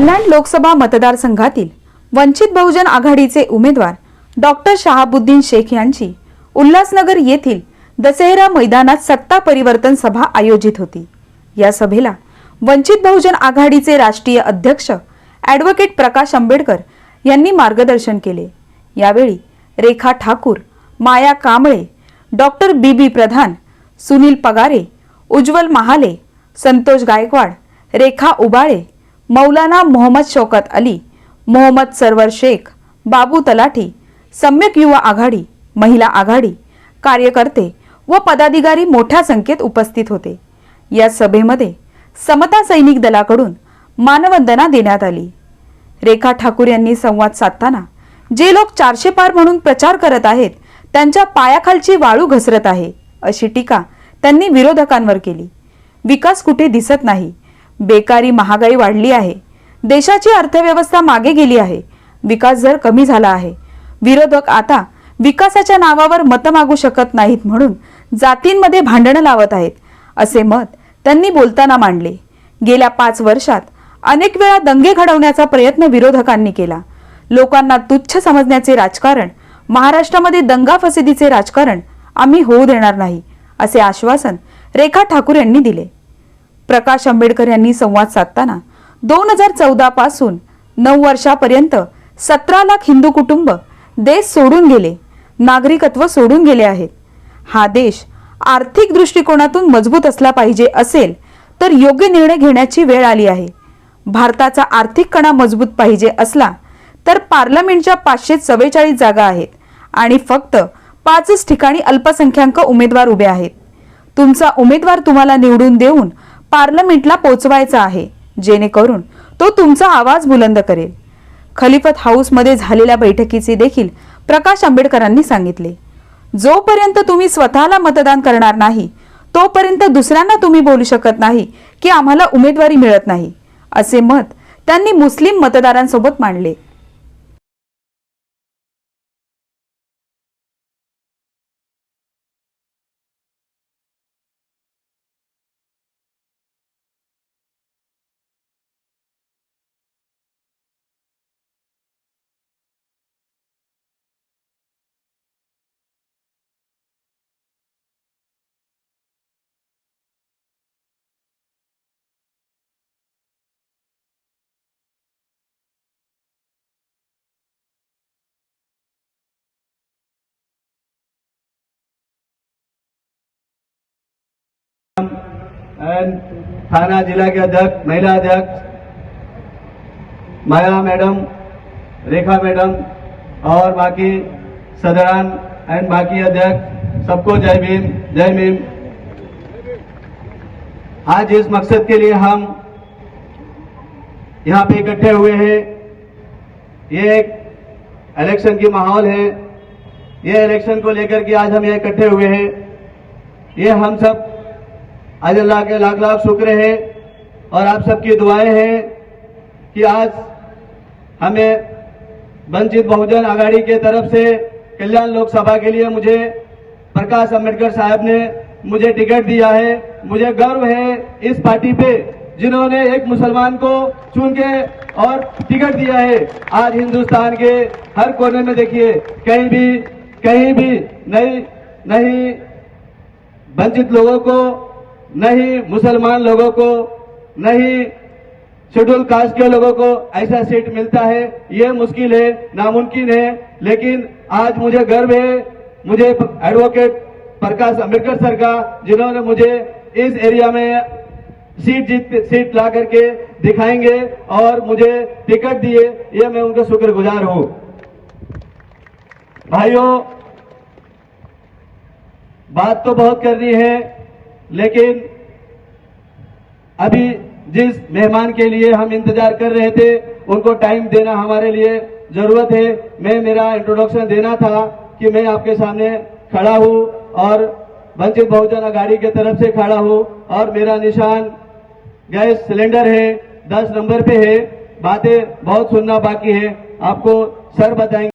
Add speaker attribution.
Speaker 1: कल्याण लोकसभा मतदारसंघातील वंचित बहुजन आघाडीचे उमेदवार डॉक्टर शहाबुद्दीन शेख यांची उल्हासनगर येथील दसेहरा मैदानात सत्ता परिवर्तन सभा आयोजित होती. या सभेला वंचित बहुजन आघाडीचे राष्ट्रीय अध्यक्ष ॲडव्होकेट प्रकाश आंबेडकर यांनी मार्गदर्शन केले. यावेळी Rekha Thakur Maya Kamble doctor B B Pradhan Sunil Pagare Ujjwal Mahale Santosh Gaikwad Rekha Ubale Maulana Mohammad Shaukat Ali Mohammad Sarwar Shaikh Babu तलाठी सम्यक युवा आघाडी महिला आघाडी कार्यकर्ते व पदाधिकारी मोठ्या संख्येत उपस्थित होते. या सभेमध्ये समता सैनिक दलाकडून मानवंदना देण्यात आली. रेखा ठाकूर यांनी संवाद साधताना जे लोक चारशे पार म्हणून प्रचार करत आहेत त्यांच्या पायाखालची वाळू घसरत आहे अशी टीका त्यांनी विरोधकांवर केली. विकास कुठे दिसत नाही बेकारी महागाई वाढली आहे. देशाची अर्थव्यवस्था मागे गेली आहे. विकास दर कमी झाला आहे. विरोधक आता विकासाच्या नावावर मतं मागू शकत नाहीत म्हणून जातींमध्ये भांडणं लावत आहेत असे मत त्यांनी बोलताना मांडले. गेल्या पाच वर्षात अनेक वेळा दंगे घडवण्याचा प्रयत्न विरोधकांनी केला. लोकांना तुच्छ समजण्याचे राजकारण महाराष्ट्रामध्ये दंगा फसिदीचे राजकारण आम्ही होऊ देणार नाही असे आश्वासन रेखा ठाकूर यांनी दिले. प्रकाश आंबेडकर यांनी संवाद साधताना दोन हजार चौदा पासून नऊ वर्षापर्यंत सतरा लाख हिंदू कुटुंब देश सोडून गेले नागरिकत्व सोडून गेले आहेत. हा देश आर्थिक दृष्टिकोनातून मजबूत असला पाहिजे असेल तर योग्य निर्णय घेण्याची वेळ आली आहे. भारताचा आर्थिक कणा मजबूत पाहिजे असला तर पार्लमेंटच्या पाचशे चव्वेचाळीस जागा आहेत आणि फक्त पाचच ठिकाणी अल्पसंख्याक उमेदवार उभे आहेत. तुमचा उमेदवार तुम्हाला निवडून देऊन पार्लमेंटला पोचवायचा आहे जेणेकरून तो तुमचा आवाज बुलंद करेल. खलिफत हाऊसमध्ये झालेल्या बैठकीचे देखील प्रकाश आंबेडकरांनी सांगितले. जोपर्यंत तुम्ही स्वतःला मतदान करणार नाही तोपर्यंत दुसऱ्यांना तुम्ही बोलू शकत नाही की आम्हाला उमेदवारी मिळत नाही असे मत त्यांनी मुस्लिम मतदारांसोबत मांडले.
Speaker 2: एंड थाना जिला के अध्यक्ष, महिला अध्यक्ष, माया मैडम, रेखा मैडम और बाकी सदरान एंड बाकी अध्यक्ष, सबको जय भीम जय भीम। आज इस मकसद के लिए हम यहाँ पे इकट्ठे हुए हैं। ये एक इलेक्शन की माहौल है। ये इलेक्शन को लेकर के आज हम यहाँ इकट्ठे हुए हैं। ये हम सब आज अल्लाह के लाख लाख शुक्र है और आप सबकी दुआएँ हैं कि आज हमें वंचित बहुजन आघाड़ी के तरफ़ से कल्याण लोकसभा के लिए मुझे प्रकाश अंबेडकर साहब ने मुझे टिकट दिया है। मुझे गर्व है इस पार्टी पे जिन्होंने एक मुसलमान को चुन के और टिकट दिया है। आज हिंदुस्तान के हर कोने में देखिए, कहीं भी कहीं भी नहीं नहीं वंचित लोगों को नहीं मुसलमान लोगों को, नहीं शेड्यूल कास्ट के लोगों को ऐसा सीट मिलता है। ये मुश्किल है, नामुमकिन है, लेकिन आज मुझे गर्व है, मुझे एडवोकेट प्रकाश अंबेडकर सर का, जिन्होंने मुझे इस एरिया में सीट जीत, सीट ला करके दिखाएँगे और मुझे टिकट दिए, ये मैं उनका शुक्रगुजार हूँ। भाइयों, बात तो बहुत करनी है लेकिन अभी जिस मेहमान के लिए हम इंतज़ार कर रहे थे, उनको टाइम देना हमारे लिए ज़रूरत है। मैं, मेरा इंट्रोडक्शन देना था कि मैं आपके सामने खड़ा हूँ और वंचित बहुजन आघाड़ी के तरफ़ से खड़ा हूँ और मेरा निशान गैस सिलेंडर है, दस नंबर पे है। बातें बहुत सुनना बाकी है। आपको सर बताएँगे।